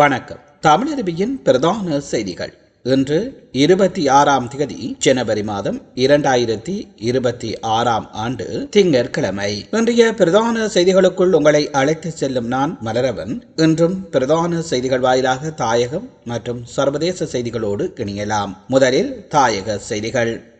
வணக்கம். தமிழருவியின் பிரதான செய்திகள். இன்று இருபத்தி ஆறாம் தேதி ஜனவரி மாதம் இரண்டாயிரத்தி இருபத்தி ஆறாம் ஆண்டு திங்கட்கிழமை. இன்றைய பிரதான செய்திகளுக்குள் உங்களை அழைத்து செல்லும் நான் மலரவன். இன்றும் பிரதான செய்திகள் வாயிலாக தாயகம் மற்றும் சர்வதேச செய்திகளோடு இணையலாம். முதலில் தாயக செய்திகள்.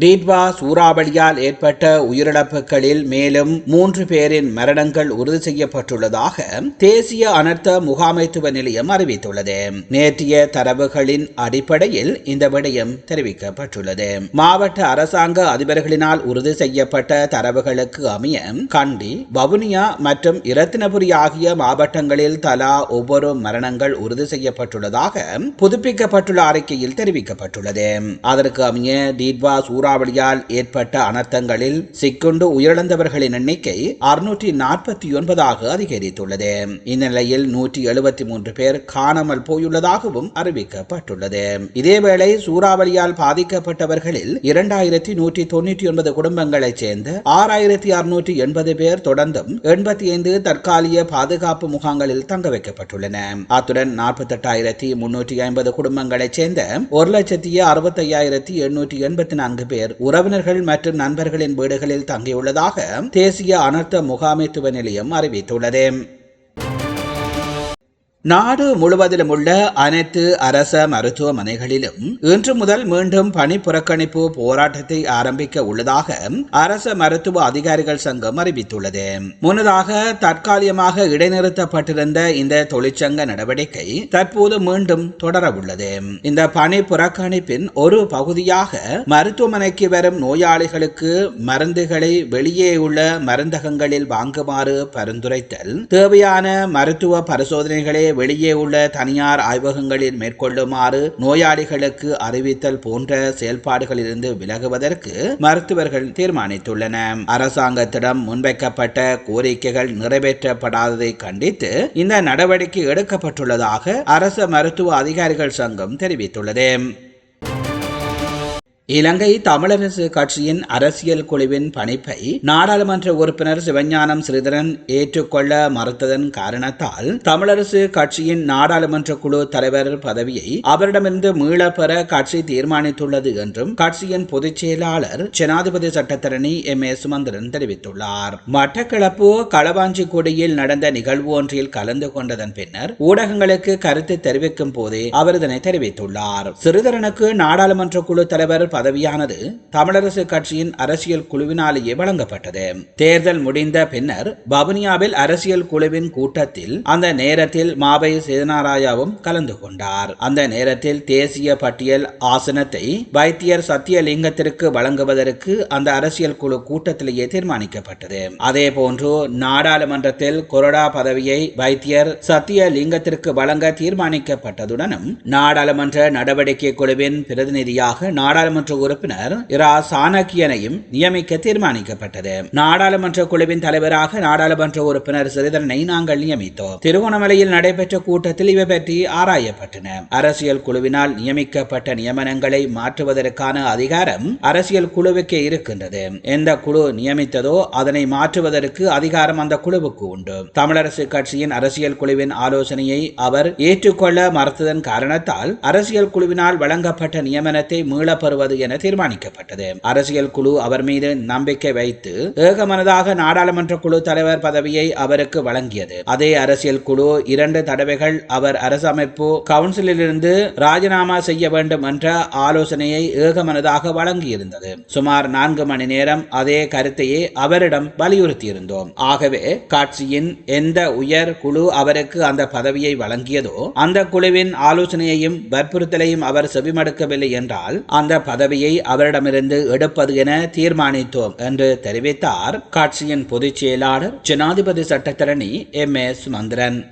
டீட்வா சூறாவளியால் ஏற்பட்ட உயிரிழப்புகளில் மேலும் மூன்று பேரின் மரணங்கள் உறுதி செய்யப்பட்டுள்ளதாக தேசிய அனர்த்த முகாமைத்துவ நிலையம் அறிவித்துள்ளது. நேற்றைய தரவுகளின் அடிப்படையில் இந்த விடயம் தெரிவிக்கப்பட்டுள்ளது. மாவட்ட அரசாங்க அதிபர்களினால் உறுதி செய்யப்பட்ட தரவுகளுக்கு அமைய கண்டி வவுனியா மற்றும் இரத்தினபுரி ஆகிய மாவட்டங்களில் தலா ஒவ்வொரு மரணங்கள் உறுதி செய்யப்பட்டுள்ளதாக புதுப்பிக்கப்பட்டுள்ள அறிக்கையில் தெரிவிக்கப்பட்டுள்ளது. அதற்கு அமைய டீட்வா சூறாவளியால் ஏற்பட்ட அனர்த்தங்களில் சிக்குண்டு உயிரிழந்தவர்களின் எண்ணிக்கை அறுநூற்றி நாற்பத்தி ஒன்பதாக அதிகரித்துள்ளது. இந்நிலையில் நூற்றி எழுபத்தி மூன்று பேர் காணாமல் போயுள்ளதாகவும் அறிவிக்கப்பட்டுள்ளது. இதேவேளை சூறாவளியால் பாதிக்கப்பட்டவர்களில் இரண்டாயிரத்தி நூற்றி தொன்னூற்றி ஒன்பது குடும்பங்களைச் சேர்ந்த ஆறாயிரத்தி அறுநூற்றி எண்பது பேர் தொடர்ந்தும் எண்பத்தி ஐந்து தற்காலிக பாதுகாப்பு முகாம்களில் தங்க வைக்கப்பட்டுள்ளன. அத்துடன் நாற்பத்தி எட்டாயிரத்தி முன்னூற்றி ஐம்பது குடும்பங்களைச் சேர்ந்த ஒரு லட்சத்தி அறுபத்தி ஐயாயிரத்தி எண்ணூற்றி எண்பத்தி நான்கு பேர் உறவினர்கள் மற்றும் நண்பர்களின் வீடுகளில் தங்கியுள்ளதாக தேசிய அனர்த்த முகாமைத்துவ நிலையம் அறிவித்துள்ளது. நாடு முழுவதிலும் உள்ள அனைத்து அரச மருத்துவமனைகளிலும் இன்று முதல் மீண்டும் பணி புறக்கணிப்பு போராட்டத்தை ஆரம்பிக்க உள்ளதாக அரச மருத்துவ அதிகாரிகள் சங்கம் அறிவித்துள்ளது. முன்னதாக தற்காலிகமாக இடைநிறுத்தப்பட்டிருந்த இந்த தொழிற்சங்க நடவடிக்கை தற்போது மீண்டும் தொடர உள்ளது. இந்த பணி புறக்கணிப்பின் ஒரு பகுதியாக மருத்துவமனைக்கு வரும் நோயாளிகளுக்கு மருந்துகளை வெளியே உள்ள மருந்தகங்களில் வாங்குமாறு பரிந்துரைத்தல் தேவையான மருத்துவ பரிசோதனைகளை வெளியே உள்ள தனியார் ஆய்வகங்களில் மேற்கொள்ளுமாறு நோயாளிகளுக்கு அறிவித்தல் போன்ற செயல்பாடுகளிலிருந்து விலகுவதற்கு மருத்துவர்கள் தீர்மானித்துள்ளன. அரசாங்கத்திடம் முன்வைக்கப்பட்ட கோரிக்கைகள் நிறைவேற்றப்படாததை கண்டித்து இந்த நடவடிக்கை எடுக்கப்பட்டுள்ளதாக அரச மருத்துவ அதிகாரிகள் சங்கம் தெரிவித்துள்ளது. இலங்கை தமிழரசு கட்சியின் அரசியல் குழுவின் பணிப்பை நாடாளுமன்ற உறுப்பினர் சிவஞானம் ஸ்ரீதரன் ஏற்றுக்கொள்ள மறுத்ததன் காரணத்தால் தமிழரசு கட்சியின் நாடாளுமன்ற குழு தலைவர் பதவியை அவரிடமிருந்து மீளப்பெற கட்சி தீர்மானித்துள்ளது என்றும் கட்சியின் பொதுச் செயலாளர் ஜனாதிபதி சட்டத்தரணி எம் ஏ சுமந்திரன் தெரிவித்துள்ளார். மட்டக்களப்பு களவாஞ்சிக்குடியில் நடந்த நிகழ்வு ஒன்றில் கலந்து கொண்டதன் பின்னர் ஊடகங்களுக்கு கருத்து தெரிவிக்கும் போதே அவர் இதனை தெரிவித்துள்ளார். சிறிதரனுக்கு நாடாளுமன்ற குழு தலைவர் பதவியானது தமிழரசு கட்சியின் அரசியல் குழுவினாலேயே வழங்கப்பட்டது. தேர்தல் முடிந்த பின்னர் பவுனியாவில் அரசியல் குழுவின் கூட்டத்தில் அந்த நேரத்தில் மாபை சேதனாராயாவும் கலந்து கொண்டார். அந்த நேரத்தில் தேசிய பட்டியல் ஆசனத்தை வைத்தியர் சத்தியலிங்கத்திற்கு வழங்குவதற்கு அந்த அரசியல் குழு கூட்டத்திலேயே தீர்மானிக்கப்பட்டது. அதே போன்று நாடாளுமன்றத்தில் கொரோடா பதவியை வைத்தியர் சத்தியலிங்கத்திற்கு வழங்க தீர்மானிக்கப்பட்டதுடனும் நாடாளுமன்ற நடவடிக்கை குழுவின் பிரதிநிதியாக நாடாளுமன்ற நாடாளுமன்ற உறுப்பினர் இரா. சாணக்கியனையும் நியமிக்க தீர்மானிக்கப்பட்டது. நாடாளுமன்ற குழுவின் தலைவராக நாடாளுமன்ற உறுப்பினர் சிறிதரனை நாங்கள் நியமித்தோம். திருகோணமலையில் நடைபெற்ற கூட்டத்தில் இவை பற்றி ஆராயப்பட்டன. அரசியல் குழுவினால் நியமிக்கப்பட்ட நியமனங்களை மாற்றுவதற்கான அதிகாரம் அரசியல் குழுவுக்கே இருக்கின்றது. எந்த குழு நியமித்ததோ அதனை மாற்றுவதற்கு அதிகாரம் அந்த குழுவுக்கு உண்டு. தமிழரசு கட்சியின் அரசியல் குழுவின் ஆலோசனையை அவர் ஏற்றுக்கொள்ள மறுத்ததன் காரணத்தால் அரசியல் குழுவினால் வழங்கப்பட்ட நியமனத்தை மீளப்பெறுவது பெறுவது என தீர்மானிக்கப்பட்டது. அரசியல் குழு அவர் மீது நம்பிக்கை வைத்து ஏகமனதாக நாடாளுமன்ற குழு தலைவர் பதவியை அவருக்கு வழங்கியது. அதே அரசியல் குழு இரண்டு தடவைகள் அவர் அரசமைப்பு கவுன்சிலிலிருந்து ராஜினாமா செய்ய வேண்டும் என்ற ஆலோசனையை ஏகமனதாக வழங்கியிருந்தது. சுமார் நான்கு மணி நேரம் அதே கருத்தையே அவரிடம் வலியுறுத்தியிருந்தோம். ஆகவே காட்சியின் எந்த உயர் குழு அவருக்கு அந்த பதவியை வழங்கியதோ அந்த குழுவின் ஆலோசனையையும் வற்புறுத்தலையும் அவர் செவிமடுக்கவில்லை என்றால் அந்த பதவி பதவியை அவரிடமிருந்து எடுப்பது என தீர்மானித்தோம் என்று தெரிவித்தார். கட்சியின் பொதுச் செயலாளர் ஜனாதிபதி சட்டத்தரணி எம். எஸ். மந்திரன்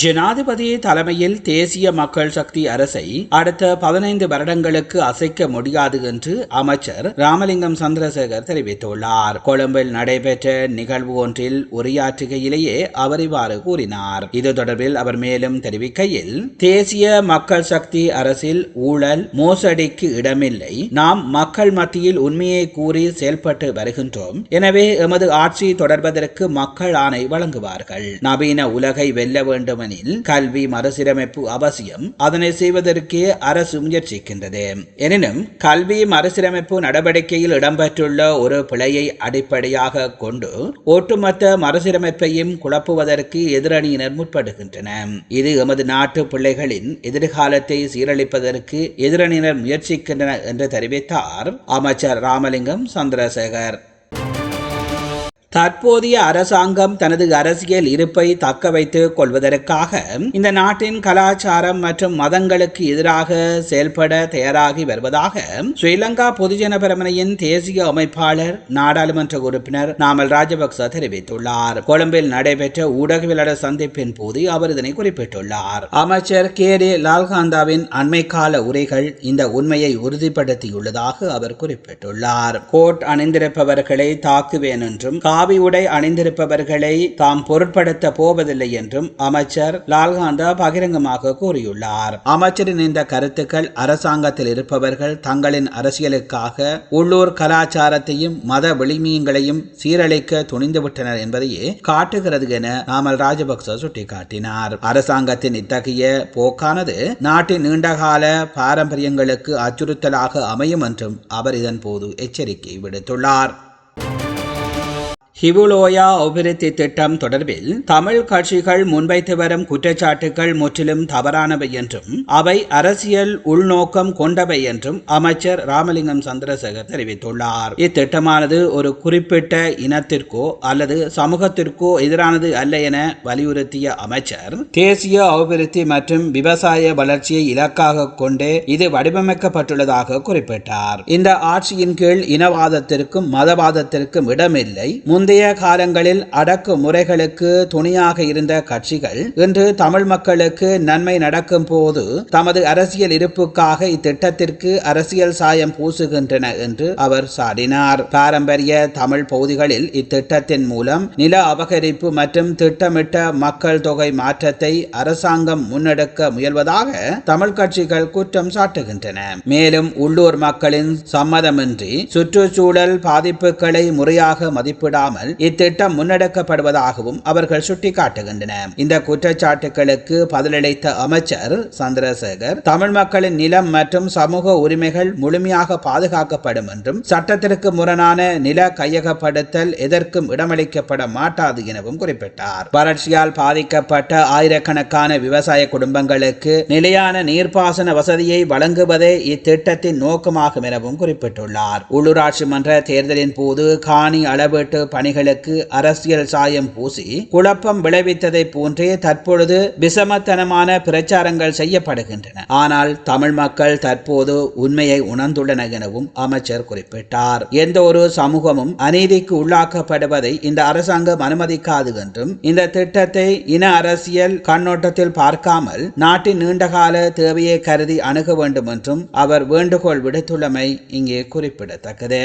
ஜனாதிபதி தலைமையில் தேசிய மக்கள் சக்தி அரசை அடுத்த பதினைந்து வருடங்களுக்கு அசைக்க முடியாது என்று அமைச்சர் ராமலிங்கம் சந்திரசேகர் தெரிவித்துள்ளார். கொழும்பில் நடைபெற்ற நிகழ்வு ஒன்றில் உரையாற்றுகையிலேயே அவர் இவ்வாறு கூறினார். இது தொடர்பில் அவர் மேலும் தெரிவிக்கையில் தேசிய மக்கள் சக்தி அரசில் ஊழல் மோசடிக்கு இடமில்லை. நாம் மக்கள் மத்தியில் உண்மையை கூறி செயல்பட்டு வருகின்றோம். எனவே எமது ஆட்சி தொடர்வதற்கு மக்கள் ஆணை வழங்குவார்கள். நவீன உலகை வெல்ல வேண்டும் எனில் கல்வி மறுசீரமைப்பு அவசியம். அதனை செய்வதற்கே அரசு முயற்சிக்கின்றது. எனினும் கல்வி மறுசீரமைப்பு நடவடிக்கையில் இடம்பெற்றுள்ள ஒரு பிழையை அடிப்படையாக கொண்டு ஒட்டுமொத்த மறுசீரமைப்பையும் குழப்புவதற்கு எதிரணியினர் முற்படுகின்றன. இது எமது நாட்டு பிள்ளைகளின் எதிர்காலத்தை சீரழிப்பதற்கு எதிரணியினர் முயற்சிக்கின்றனர் என்று தெரிவித்தார் அமைச்சர் ராமலிங்கம் சந்திரசேகர். தற்போதைய அரசாங்கம் தனது அரசியல் இருப்பை தக்க வைத்துக் கொள்வதற்காக இந்த நாட்டின் கலாச்சாரம் மற்றும் மதங்களுக்கு எதிராக செயல்பட தயாராகி வருவதாக ஸ்ரீலங்கா பொதுஜன பிரமணியின் தேசிய அமைப்பாளர் நாடாளுமன்ற உறுப்பினர் நாமல் ராஜபக்ச தெரிவித்துள்ளார். கொழும்பில் நடைபெற்ற ஊடகவியலாளர் சந்திப்பின் போது அவர் இதனை குறிப்பிட்டுள்ளார். அமைச்சர் கே டி லால்காந்தாவின் அண்மை கால உரைகள் இந்த உண்மையை உறுதிப்படுத்தியுள்ளதாக அவர் குறிப்பிட்டுள்ளார். கோட் அணிந்திருப்பவர்களை தாக்குவேன் என்றும் காவி உடை அணிந்திருப்பவர்களை தாம் பொருட்படுத்த போவதில்லை என்றும் அமைச்சர் லால்காந்தா பகிரங்கமாக கூறியுள்ளார். அமைச்சரின் இந்த கருத்துக்கள் அரசாங்கத்தில் இருப்பவர்கள் தங்களின் அரசியலுக்காக உள்ளூர் கலாச்சாரத்தையும் மத விளிமியங்களையும் சீரழிக்க துணிந்துவிட்டனர் என்பதையே காட்டுகிறது என நாமல் ராஜபக்ச சுட்டிக்காட்டினார். அரசாங்கத்தின் இத்தகைய போக்கானது நாட்டின் நீண்டகால பாரம்பரியங்களுக்கு அச்சுறுத்தலாக அமையும் என்றும் அவர் இதன் போது எச்சரிக்கை விடுத்துள்ளார். ஹிவுலோயா அபிவிருத்தி திட்டம் தொடர்பில் தமிழ் கட்சிகள் முன்வைத்து வரும் குற்றச்சாட்டுகள் முற்றிலும் தவறானவை என்றும் அவை அரசியல் உள்நோக்கம் கொண்டவை என்றும் அமைச்சர் ராமலிங்கம் சந்திரசேகர் தெரிவித்துள்ளார். இத்திட்டமானது ஒரு குறிப்பிட்ட இனத்திற்கோ அல்லது சமூகத்திற்கோ எதிரானது அல்ல என வலியுறுத்திய அமைச்சர் தேசிய அபிவிருத்தி மற்றும் விவசாய வளர்ச்சியை இலக்காக கொண்டே இது வடிவமைக்கப்பட்டுள்ளதாக குறிப்பிட்டார். இந்த ஆட்சியின் கீழ் இனவாதத்திற்கும் மதவாதத்திற்கும் இடமில்லை. முந்தைய முந்தைய காலங்களில் அடக்கு முறைகளுக்கு துணையாக இருந்த கட்சிகள் இன்று தமிழ் மக்களுக்கு நன்மை நடக்கும் போது தமது அரசியல் இருப்புக்காக இத்திட்டத்திற்கு அரசியல் சாயம் பூசுகின்றன என்று அவர் சாடினார். பாரம்பரிய தமிழ் பகுதிகளில் இத்திட்டத்தின் மூலம் நில அபகரிப்பு மற்றும் திட்டமிட்ட மக்கள் தொகை மாற்றத்தை அரசாங்கம் முன்னெடுக்க முயல்வதாக தமிழ் கட்சிகள் குற்றம் சாட்டுகின்றன. மேலும் உள்ளூர் மக்களின் சம்மதமின்றி சுற்றுச்சூழல் பாதிப்புகளை முறையாக மதிப்பிடாமல் இல்லாமல் இத்திட்டம் முன்னெடுக்கப்படுவதாகவும் அவர்கள் சுட்டிக்காட்டுகின்றன. இந்த குற்றச்சாட்டுகளுக்கு பதிலளித்த அமைச்சர் சந்திரசேகர் தமிழ் மக்களின் நிலம் மற்றும் சமூக உரிமைகள் முழுமையாக பாதுகாக்கப்படும் என்றும் சட்டத்திற்கு முரணான நில கையகப்படுத்தல் எதற்கும் இடமளிக்கப்பட மாட்டாது எனவும் குறிப்பிட்டார். வறட்சியால் பாதிக்கப்பட்ட ஆயிரக்கணக்கான விவசாய குடும்பங்களுக்கு நிலையான நீர்ப்பாசன வசதியை வழங்குவதே இத்திட்டத்தின் நோக்கமாகும் எனவும் குறிப்பிட்டுள்ளார். உள்ளூராட்சி மன்ற தேர்தலின் போது காணி அளவீட்டு பணி பணிகளுக்கு அரசியல் சாயம் பூசி குழப்பம் விளைவித்ததை போன்றே தற்பொழுது விசமத்தனமான பிரச்சாரங்கள் செய்யப்படுகின்றன. ஆனால் தமிழ் மக்கள் தற்போது உண்மையை உணர்ந்துள்ளன எனவும் அமைச்சர் குறிப்பிட்டார். எந்த ஒரு சமூகமும் அநீதிக்கு உள்ளாக்கப்படுவதை இந்த அரசாங்கம் அனுமதிக்காது என்றும் இந்த திட்டத்தை இன அரசியல் கண்ணோட்டத்தில் பார்க்காமல் நாட்டின் நீண்டகால தேவையை கருதி அணுக வேண்டும் என்றும் அவர் வேண்டுகோள் விடுத்துள்ளமை இங்கே குறிப்பிடத்தக்கது.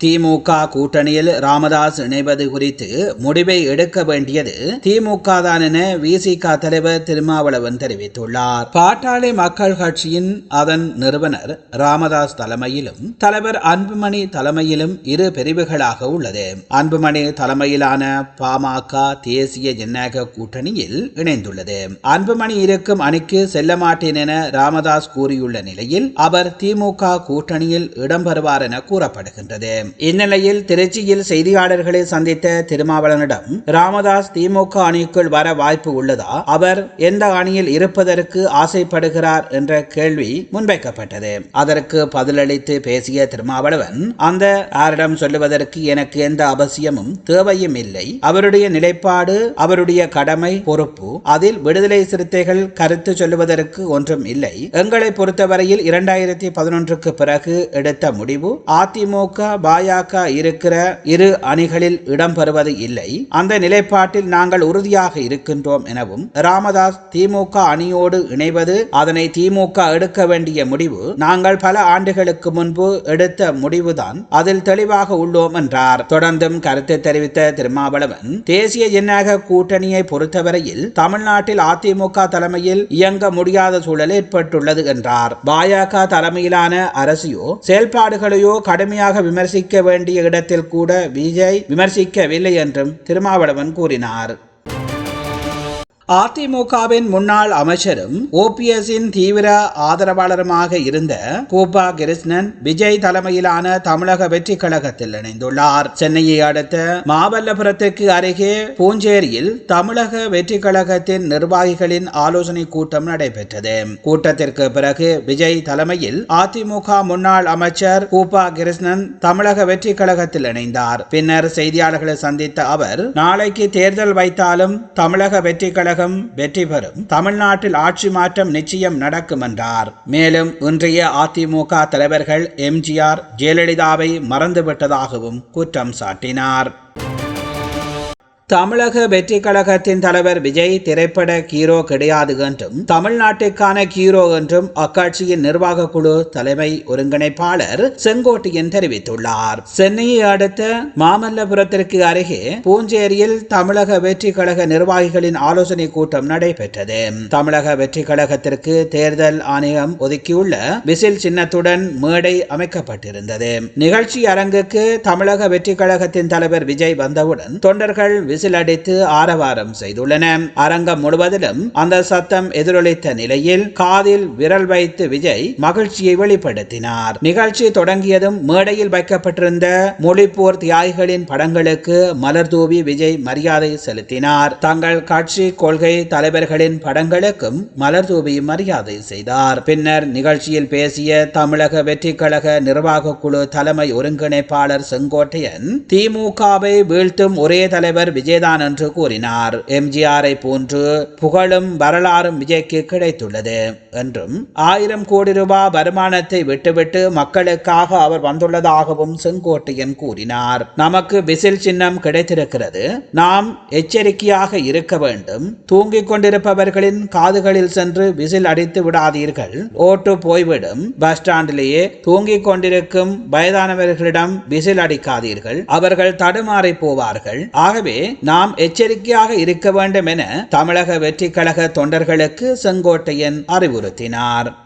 திமுக கூட்டணியில் ராமதாஸ் இணைவது குறித்து முடிவை எடுக்க வேண்டியது திமுக தான் என விசிக தலைவர் திருமாவளவன் தெரிவித்துள்ளார். பாட்டாளி மக்கள் கட்சியின் அதன் நிறுவனர் ராமதாஸ் தலைமையிலும் தலைவர் அன்புமணி தலைமையிலும் இரு பிரிவுகளாக உள்ளது. அன்புமணி தலைமையிலான பாமக தேசிய ஜனநாயக கூட்டணியில் இணைந்துள்ளது. அன்புமணி இருக்கும் அணிக்கு செல்ல மாட்டேன் என ராமதாஸ் கூறியுள்ள நிலையில் அவர் திமுக கூட்டணியில் இடம்பெறுவார் என கூறப்படுகின்றது. இந்நிலையில் திருச்சியில் செய்தியாளர்களை சந்தித்த திருமாவளவனிடம் ராமதாஸ் திமுக அணிக்குள் வர வாய்ப்பு உள்ளதா? அவர் எந்த அணியில் இருப்பதற்கு ஆசைப்படுகிறார்? என்ற கேள்வி முன்வைக்கப்பட்டது. அதற்கு பதிலளித்து பேசிய திருமாவளவன் அந்த யாரிடம் சொல்லுவதற்கு எனக்கு எந்த அவசியமும் தேவையும் இல்லை. அவருடைய நிலைப்பாடு அவருடைய கடமை பொறுப்பு அதில் விடுதலை சிறுத்தைகள் கருத்து சொல்லுவதற்கு ஒன்றும் இல்லை. எங்களை பொறுத்தவரையில் இரண்டாயிரத்தி பதினொன்றுக்கு பிறகு எடுத்த முடிவு அதிமுக பாஜக இருக்கிற இரு அணிகளில் இடம்பெறுவது இல்லை. அந்த நிலைப்பாட்டில் நாங்கள் உறுதியாக இருக்கின்றோம் எனவும் ராமதாஸ் திமுக அணியோடு இணைவது அதனை திமுக எடுக்க வேண்டிய முடிவு நாங்கள் பல ஆண்டுகளுக்கு முன்பு எடுத்த முடிவுதான். அதில் தெளிவாக உள்ளோம் என்றார். தொடர்ந்தும் கருத்து தெரிவித்த திருமாவளவன் தேசிய ஜனநாயக கூட்டணியை பொறுத்தவரையில் தமிழ்நாட்டில் அதிமுக தலைமையில் இயங்க முடியாத சூழல் ஏற்பட்டுள்ளது என்றார். பாஜக தலைமையிலான அரசியோ செயல்பாடுகளையோ கடுமையாக விமர்சிக்க வேண்டிய இடத்தில் கூட விஜய் விமர்சிக்கவில்லை என்றும் திருமாவளவன் கூறினார். அதிமுகவின் முன்னாள் அமைச்சரும் ஓபிஎஸ்ஸின் தீவிர ஆதரவாளருமாக இருந்த கோபா கிருஷ்ணன் விஜய் தலைமையிலான தமிழக வெற்றி கழகத்தில் இணைந்துள்ளார். சென்னையை அடுத்த மாமல்லபுரத்துக்கு அருகே பூஞ்சேரியில் தமிழக வெற்றி கழகத்தின் நிர்வாகிகளின் ஆலோசனை கூட்டம் நடைபெற்றது. கூட்டத்திற்கு பிறகு விஜய் தலைமையில் அதிமுக முன்னாள் அமைச்சர் கோபா கிருஷ்ணன் தமிழக வெற்றி கழகத்தில் இணைந்தார். பின்னர் செய்தியாளர்களை சந்தித்த அவர் நாளைக்கு தேர்தல் வைத்தாலும் தமிழக வெற்றி கழக தமிழகம் வெற்றி பெறும். தமிழ்நாட்டில் ஆட்சி மாற்றம் நிச்சயம் நடக்கும் என்றார். மேலும் இன்றைய அதிமுக தலைவர்கள் எம்ஜிஆர் ஜெயலலிதாவை மறந்துவிட்டதாகவும் குற்றம் சாட்டினார். தமிழக வெற்றி கழகத்தின் தலைவர் விஜய் திரைப்பட ஹீரோ கிடையாது என்றும் தமிழ்நாட்டுக்கான ஹீரோ என்றும் அக்கட்சியின் நிர்வாக குழு தலைமை ஒருங்கிணைப்பாளர் செங்கோட்டையன் தெரிவித்துள்ளார். சென்னையை அடுத்த மாமல்லபுரத்திற்கு அருகே பூஞ்சேரியில் தமிழக வெற்றி கழக நிர்வாகிகளின் ஆலோசனை கூட்டம் நடைபெற்றது. தமிழக வெற்றி கழகத்திற்கு தேர்தல் ஆணையம் ஒதுக்கியுள்ள விசில் சின்னத்துடன் மேடை அமைக்கப்பட்டிருந்தது. நிகழ்ச்சி அரங்குக்கு தமிழக வெற்றி கழகத்தின் தலைவர் விஜய் வந்தவுடன் தொண்டர்கள் விசிலடித்து ஆரவாரம் செய்துள்ளன. அரங்கம் முழுவதிலும் அந்த சத்தம் எதிரொலித்த நிலையில் காதில் விரல் வைத்து விஜய் மகிழ்ச்சியை வெளிப்படுத்தினார். நிகழ்ச்சி தொடங்கியதும் மேடையில் வைக்கப்பட்டிருந்த மொழிப்போர் தியாகிகளின் படங்களுக்கு மலர் தூவி விஜய் மரியாதை செலுத்தினார். தங்கள் கட்சி கொள்கை தலைவர்களின் படங்களுக்கும் மலர் தூவி மரியாதை செய்தார். பின்னர் நிகழ்ச்சியில் பேசிய தமிழக வெற்றி கழக நிர்வாக குழு தலைமை ஒருங்கிணைப்பாளர் செங்கோட்டையன் திமுகவை வீழ்த்தும் ஒரே தலைவர் விஜயதான் என்று கூறினார். எம்ஜிஆரை போன்று புகழும் வரலாறும் விஜய்க்கு கிடைத்துள்ளது என்றும் ஆயிரம் கோடி ரூபாய் வருமானத்தை விட்டுவிட்டு மக்களுக்காக அவர் வந்துள்ளதாகவும் செங்கோட்டையன் கூறினார். நமக்கு விசில் சின்னம் கிடைத்திருக்கிறது. நாம் எச்சரிக்கையாக இருக்க வேண்டும். தூங்கிக் கொண்டிருப்பவர்களின் காதுகளில் சென்று விசில் அடித்து விடாதீர்கள். ஓட்டு போய்விடும். பஸ் ஸ்டாண்டிலேயே தூங்கிக் கொண்டிருக்கும் வயதானவர்களிடம் விசில் அடிக்காதீர்கள். அவர்கள் தடுமாறி போவார்கள். ஆகவே நாம் எச்சரிக்கையாக இருக்க வேண்டும் என தமிழக வெற்றி கழக தொண்டர்களுக்கு செங்கோட்டையன் அறிவுறுத்தினார்.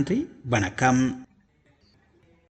நன்றி வணக்கம்.